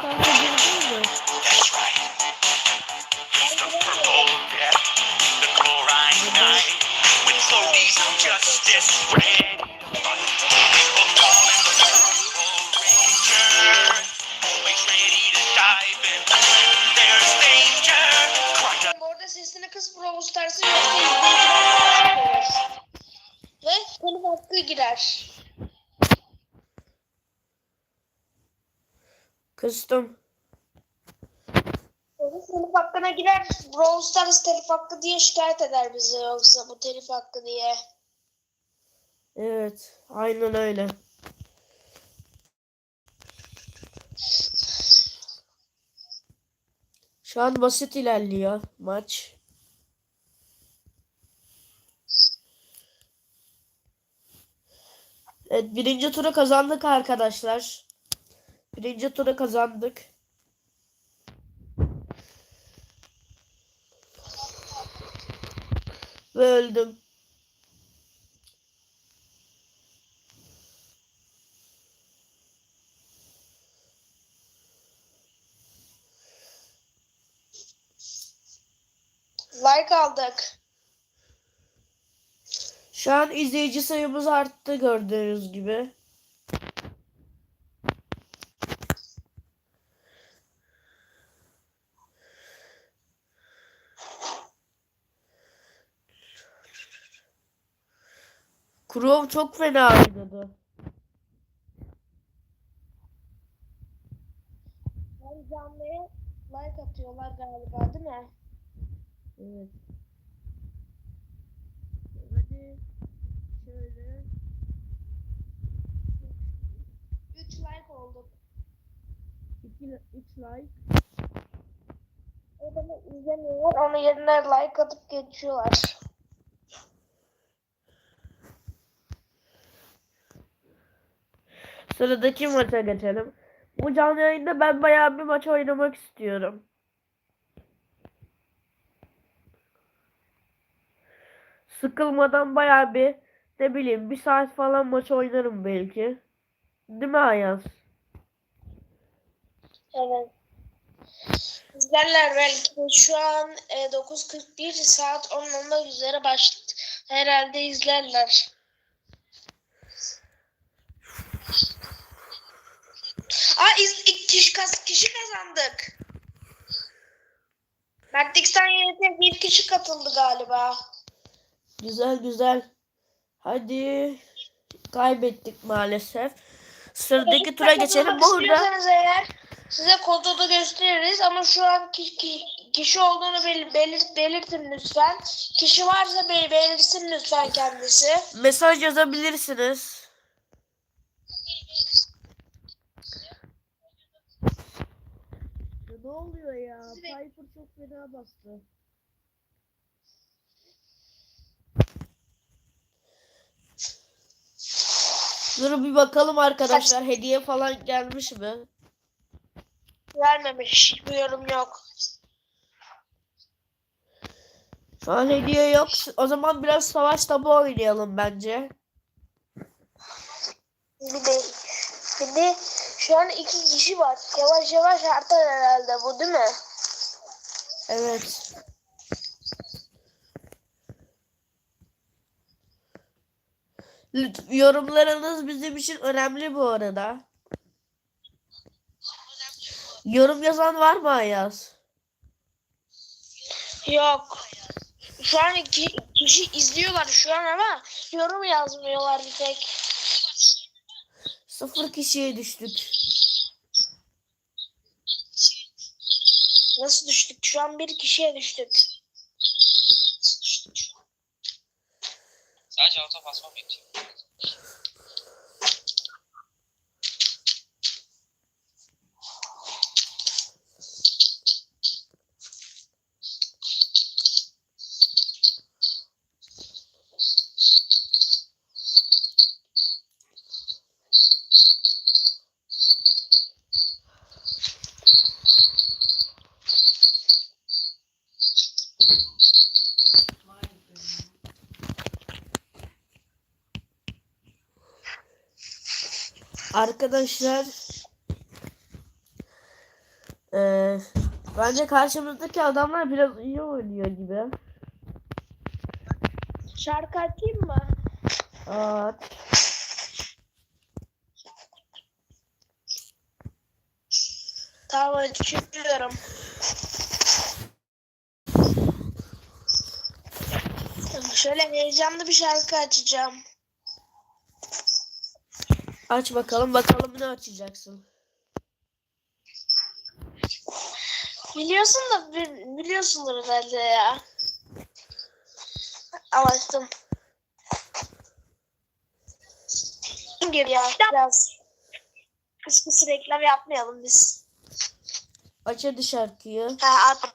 Kanka hakkı diye şikayet eder bizi yoksa bu telif hakkı diye. Evet. Aynen öyle. Şu an basit ilerliyor maç. Evet birinci turu kazandık arkadaşlar. Birinci turu kazandık. Ve öldüm. Like aldık. Şu an izleyici sayımız arttı gördüğünüz gibi. Crow çok fena oynadı. Yani canlıya like atıyorlar galiba değil mi? Evet. Hadi şöyle. 3 like olduk. 2 3 like. Adamı izlemiyorlar. Onun yerine like atıp geçiyorlar. Sıradaki maça geçelim. Bu canlı yayında ben bayağı bir maç oynamak istiyorum. Sıkılmadan bayağı bir ne bileyim bir saat falan maç oynarım belki. Değil mi Ayaz? Evet. İzlerler belki şu an e, 9.41 saat 10 olmak üzere başladı. Herhalde izlerler. İz, ilk kişi, kas, kişi kazandık. Mertlik'ten yeni bir kişi katıldı galiba. Güzel güzel. Hadi. Kaybettik maalesef. Sıradaki tura geçelim. Burada eğer size kodu da gösteririz ama şu an ki, ki- kişi olduğunu bel, belirt, belirtin lütfen. Kişi varsa bel, belirsin lütfen kendisi. mesaj yazabilirsiniz. Ne oluyor ya? Sizi Piper çok fena bastı. Dur bir bakalım arkadaşlar hediye falan gelmiş mi? Vermemiş. Bu yorum yok. Şu an hediye yok. O zaman biraz savaş tabu oynayalım bence. Bir de, bir de şu an iki kişi var. Yavaş yavaş artar herhalde bu değil mi? Evet. Yorumlarınız bizim için önemli bu arada. Yorum yazan var mı Ayaz? Yok. Şu an iki kişi izliyorlar şu an ama yorum yazmıyorlar bir tek. Sıfır kişiye düştük. Nasıl düştük? Şu an bir kişiye düştük. Sadece alta basmam yetiyor. Arkadaşlar Ee, bence karşımızdaki adamlar biraz iyi oynuyor gibi. Şarkı açayım mı? Aa, Tamam açıyorum. Şöyle heyecanlı bir şarkı açacağım. aç bakalım bakalım ne açacaksın. Biliyorsun da bi- biliyorsundur herhalde ya. Al açtım. Gir ya biraz. Kıs kıs reklam yapmayalım biz. Aç hadi şarkıyı. Ha at.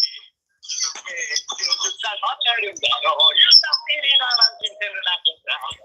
Bu kadar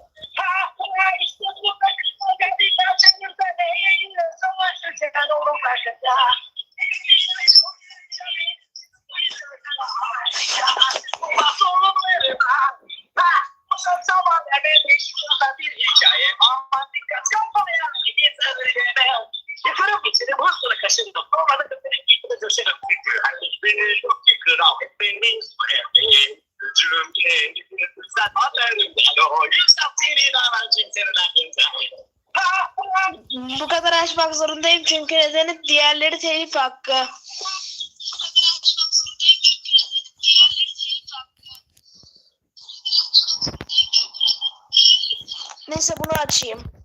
açmak zorundayım çünkü nedeni diğerleri telif hakkı. Neyse bunu açayım.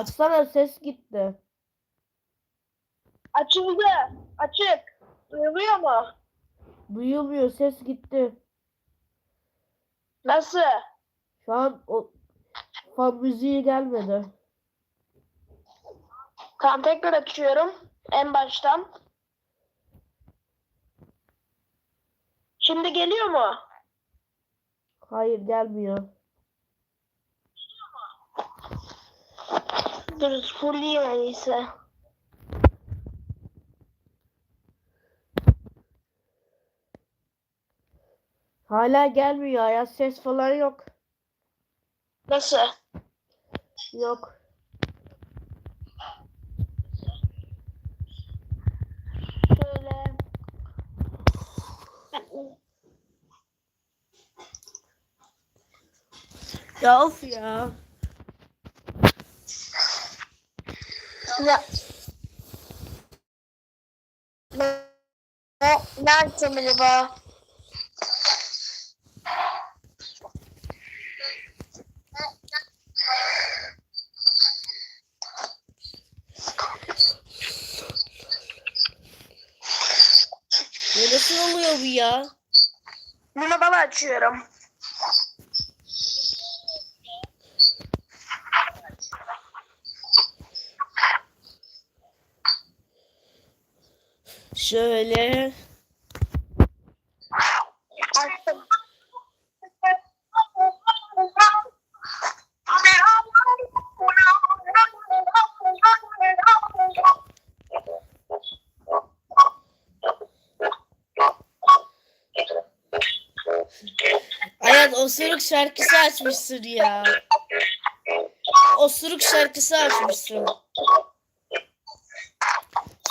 Açsana ses gitti. Açıldı. Açık. Duyuluyor mu? Duyulmuyor ses gitti. Nasıl? Şu an o fan müziği gelmedi. Tamam tekrar açıyorum. En baştan. Şimdi geliyor mu? Hayır gelmiyor. Dur fulleyim en iyisi. Hala gelmiyor ya ses falan yok. Nasıl? Yok. Şöyle. Ya of ya. Ne? Ne? Ne, ne açsam acaba? Ya nasıl oluyor bu ya? Bunu bana açıyorum. Şöyle. Ayaz osuruk şarkısı açmışsın ya. Osuruk şarkısı açmışsın.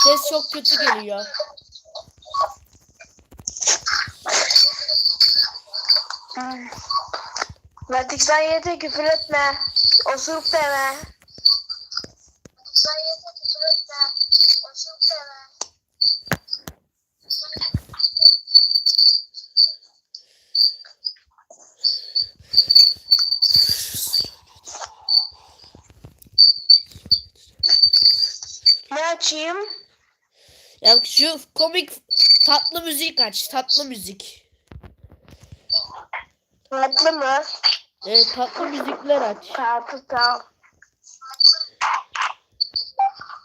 Ses çok kötü geliyor. Matik sen küfür etme. Osuruk deme. Sen yete etme. Osuruk deme. Ne açayım? Ya şu komik tatlı müzik aç. Tatlı müzik. Tatlı mı? Evet tatlı müzikler aç. Tatlı tamam.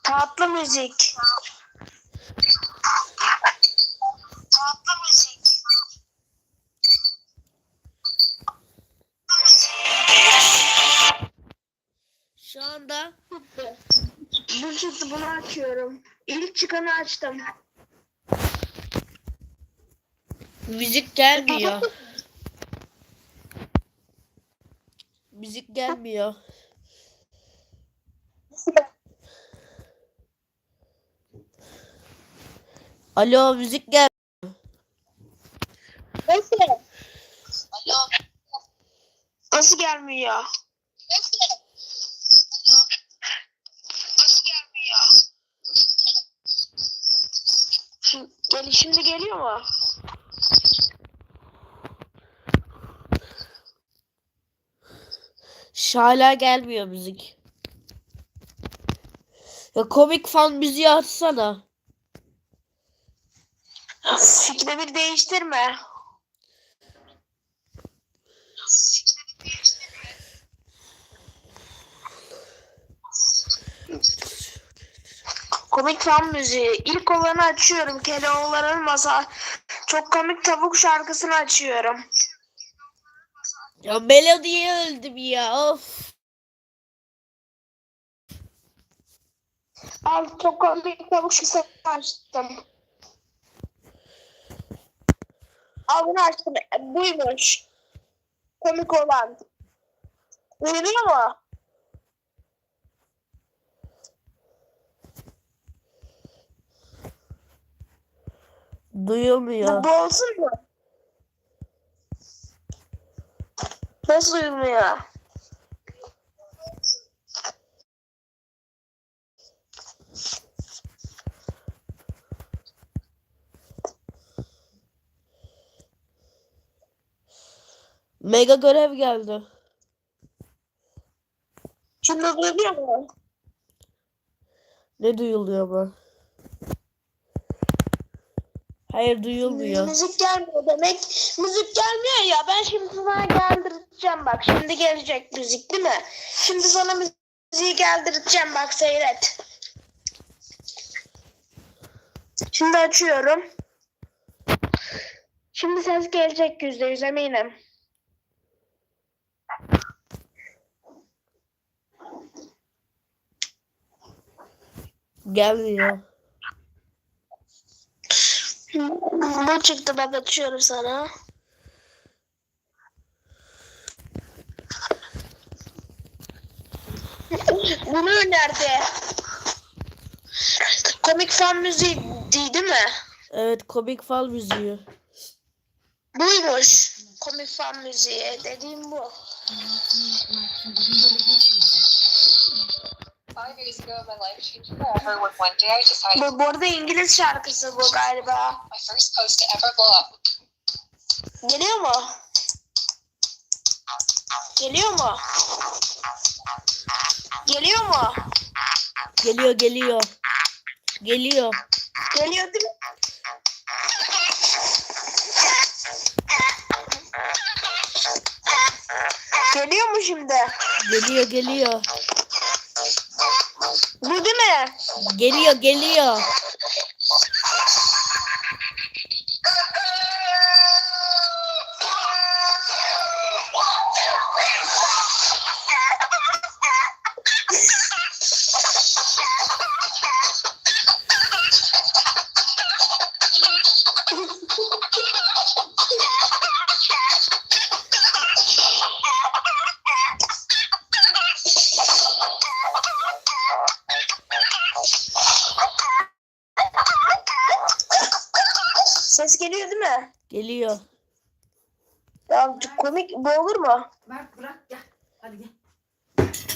Tatlı müzik. Tatlı müzik. Şu anda çıktı bunu açıyorum. İlk çıkanı açtım. müzik gelmiyor. müzik gelmiyor. Alo müzik gel. Nasıl? Alo. Nasıl gelmiyor? Nasıl? Nasıl gelmiyor? Şimdi, gel, şimdi geliyor mu? Hala gelmiyor müzik. Ya komik fan müziği açsana. Fikri bir değiştirme. Komik fan müziği. İlk olanı açıyorum. Keloğlan'ın masa. Çok komik tavuk şarkısını açıyorum. Ya melodiye öldüm ya of. Al çok komik tavuk şarkısını açtım. Al bunu açtım. E, Buymuş. Komik olan. Duyuluyor mu? Duyulmuyor. Bu olsun mu? Nasıl duyulmuyor? Mega görev geldi. Şimdi duyuluyor mu? Ne duyuluyor bu? Hayır duyulmuyor. Müzik gelmiyor demek. Müzik gelmiyor ya. Ben şimdi sana geldireceğim bak. Şimdi gelecek müzik değil mi? Şimdi sana müziği geldireceğim bak seyret. Şimdi açıyorum. Şimdi ses gelecek yüzde yüz eminim. Gelmiyor. Bu çıktı ben açıyorum sana. Bunu önerdi. Komik fan müziği değil, değil mi? Evet komik fan müziği. Buymuş. Komik fan müziği dediğim bu. Bu, bu arada İngiliz şarkısı bu galiba. my first post to ever blow up. Geliyor mu? Geliyor mu? Geliyor mu? Geliyor geliyor. Geliyor. Geliyor değil mi? Geliyor mu şimdi? Geliyor geliyor. Bu değil mi? Geliyor geliyor. Geliyor. Tamam komik bu olur mu? Bırak bırak gel. Hadi gel.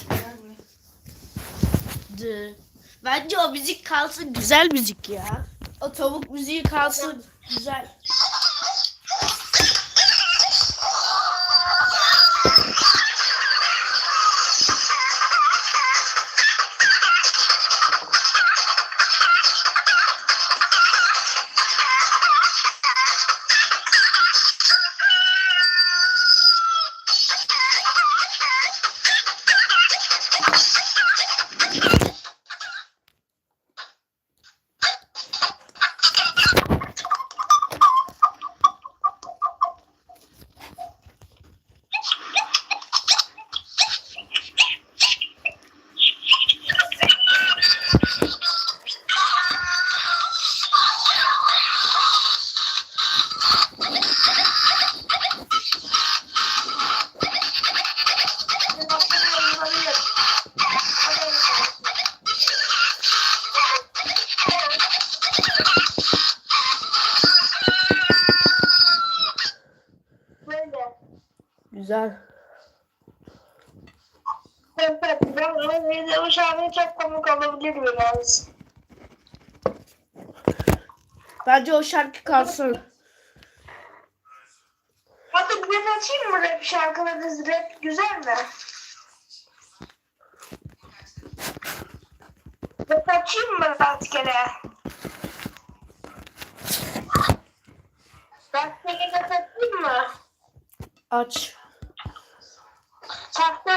Gel buraya. Dı. Bence o müzik kalsın güzel müzik ya. O tavuk müziği kalsın güzel. Şarkı kalsın. Hatta rap açayım mı rap şarkıları? Rap güzel mi? Rap açayım mı rastgele? Rastgele rap açayım mı? Aç. Tahta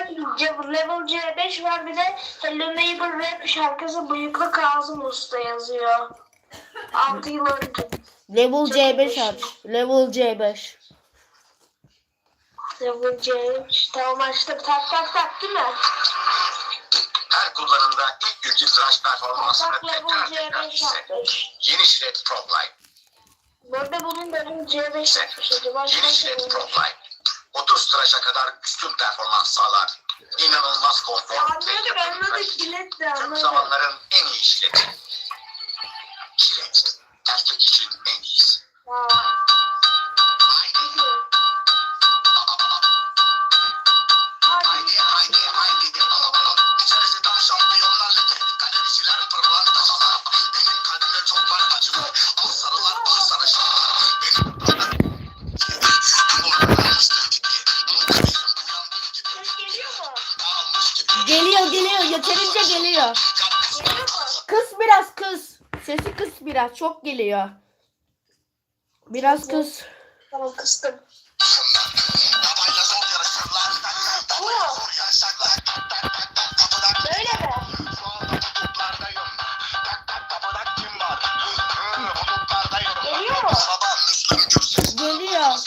level C5 var bir de Hello Neighbor rap şarkısı Bıyıklı Kazım Usta yazıyor. 6 yıl önce. Level C5 aç. Level C5. Level C5 tamam açtım. Tak tak tak değil mi? Her kullanımda ilk günkü tıraş performansını Tak tekrar tekrar C5 hisset. yapmış. Yeni Shred Pro Line. Bu arada bunun level C5 yapmış. Acaba Yeni Shred Pro olur? Line. 30 tıraşa kadar üstün performans sağlar. İnanılmaz konfor Anladık anladık. Bilet de Tüm anladık. zamanların en iyi jileti. Jilet. Erkek için en geliyor? Geliyor. Yeterince geliyor. Kız biraz kız. Sesi kız biraz. Çok geliyor. Biraz kız. Tamam kıstım. Böyle mi? Geliyor mu? Geliyor.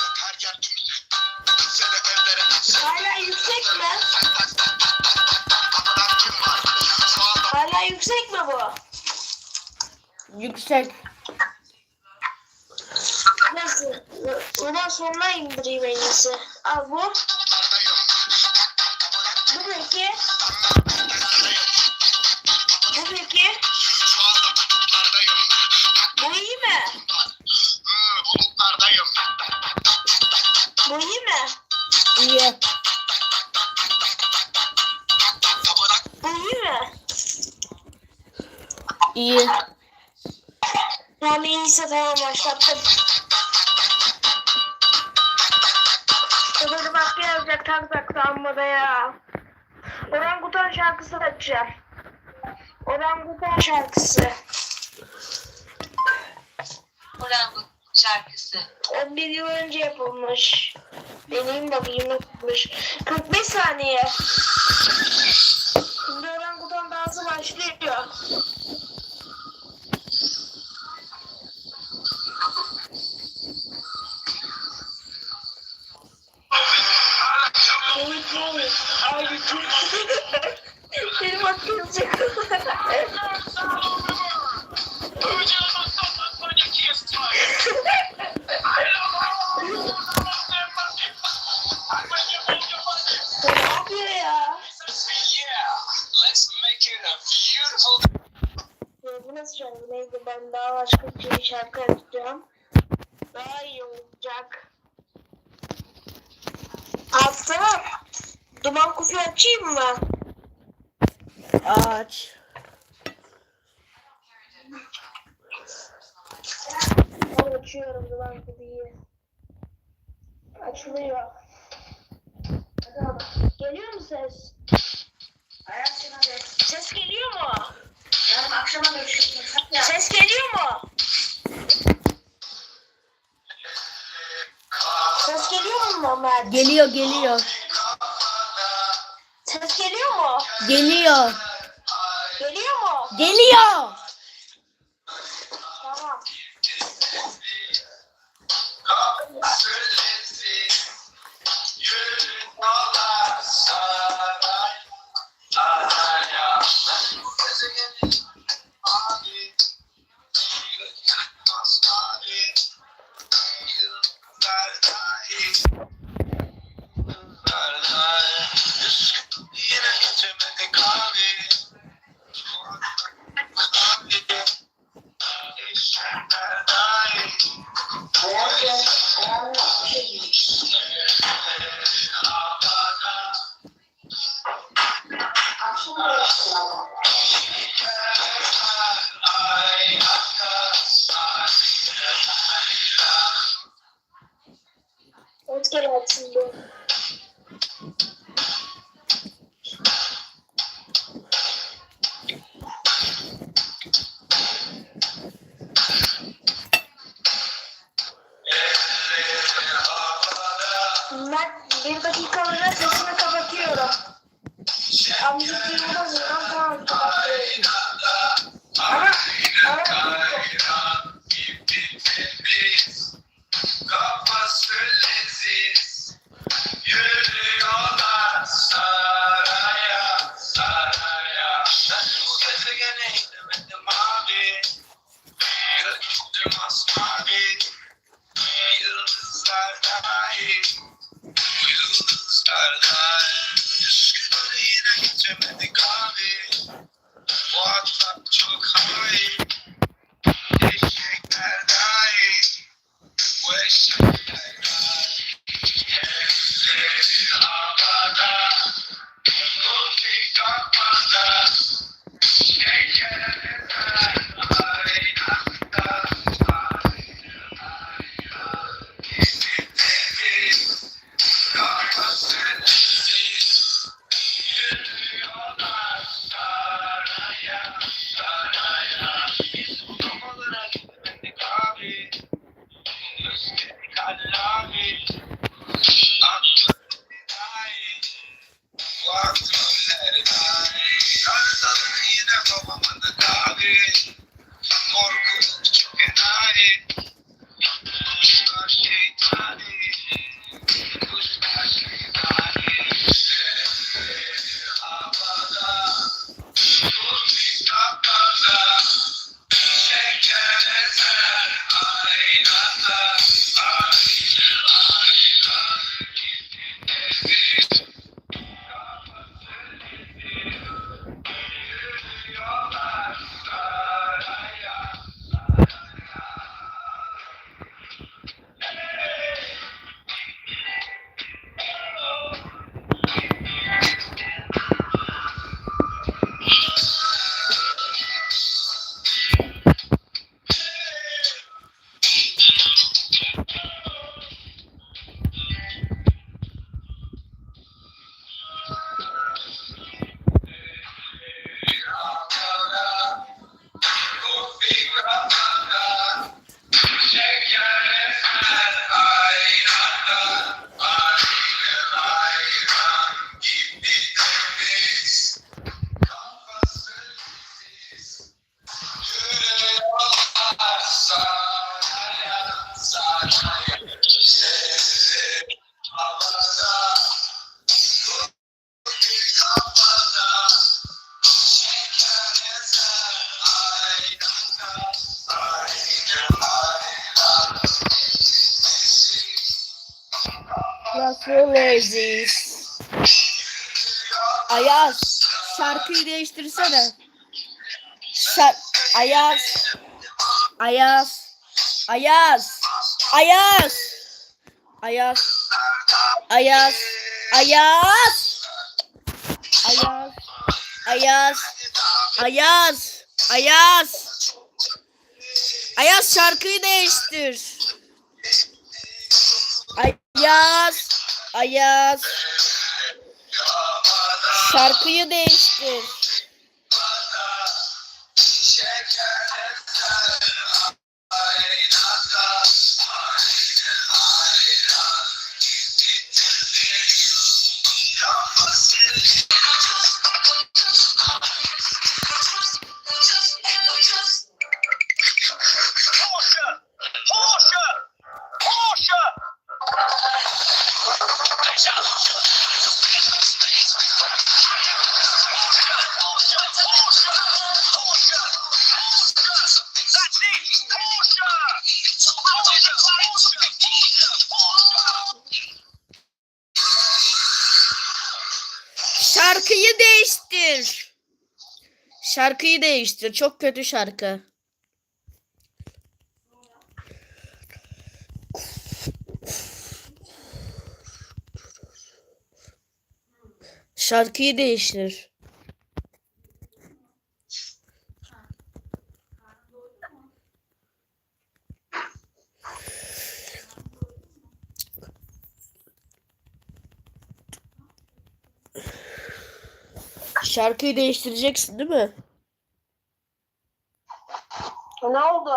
Hala yüksek mi? Hala yüksek mi bu? Yüksek. Ondan sonra indireyim en iyisi. Al bu. Bu peki? Bu peki? Bu iyi mi? Bu iyi mi? İyi. Bu iyi mi? İyi. Tamam iyiyse tamam başlattım. Yazacak tak tak sanmada ya. Orangutan şarkısı açacağım. Orangutan şarkısı. Orangut şarkısı. 11 yıl önce yapılmış. Deneyim bakayım yapılmış. 45 saniye. açılıyor. Geliyor mu ses? Hayatına Ses geliyor mu? Yarın akşama görüşürüz. Ses geliyor mu? Ses geliyor mu Mehmet? Geliyor geliyor. Ses geliyor mu? Geliyor. Geliyor mu? Geliyor. Thanks. Peace. şarkıyı değiştirsene. Şar Ayaz. Ayaz. Ayaz. Ayaz. Ayaz. Ayaz. Ayaz. Ayaz. Ayaz. Ayaz. Ayaz. Ayaz şarkıyı değiştir. Ayaz. Ayaz. Şarkıyı değiştir. Porsche! Porsche! Şarkıyı değiştir. Çok kötü şarkı. Şarkıyı değiştir. Şarkıyı değiştireceksin değil mi? Ne oldu?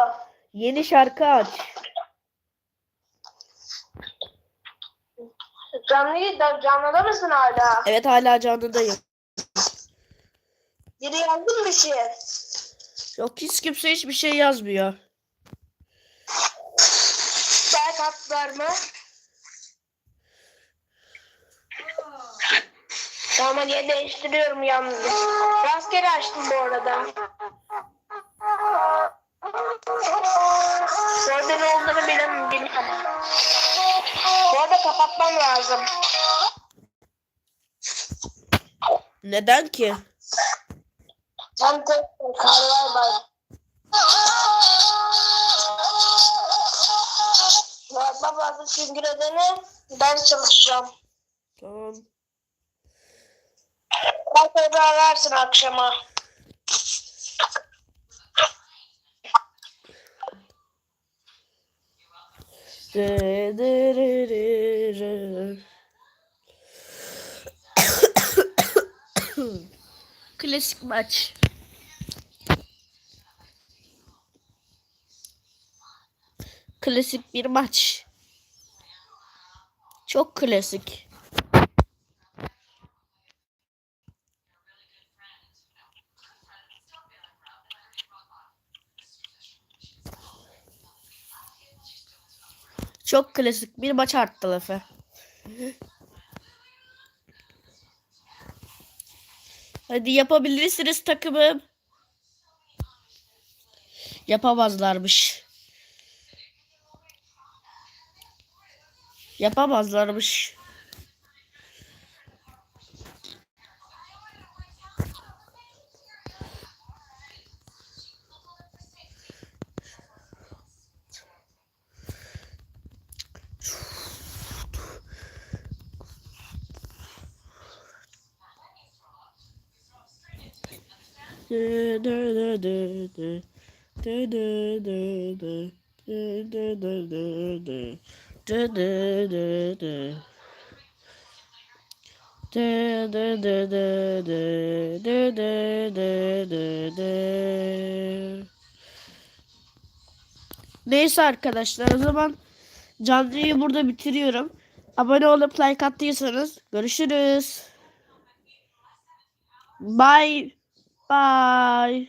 Yeni şarkı aç. Canlı, canlıda mısın hala? Evet hala canlıdayım. Biri yazdı mı bir şey? Yok hiç kimse hiçbir şey yazmıyor. Belki attılar mı? Tamam hadi değiştiriyorum yalnız. Rastgele açtım bu arada. Orada ne olduğunu bilmiyorum. Bu arada kapatmam lazım. Neden ki? Sen tek karlar bay. Yapma fazla çünkü nedeni ders çalışacağım. Tamam. Belki daha versin akşama. Klasik maç. Klasik bir maç. Çok klasik. Çok klasik bir maç arttı lafı. Hadi yapabilirsiniz takımım. Yapamazlarmış. Yapamazlarmış. Neyse arkadaşlar o zaman canlıyı burada bitiriyorum. Abone olup like attıysanız görüşürüz. Bye. Bye.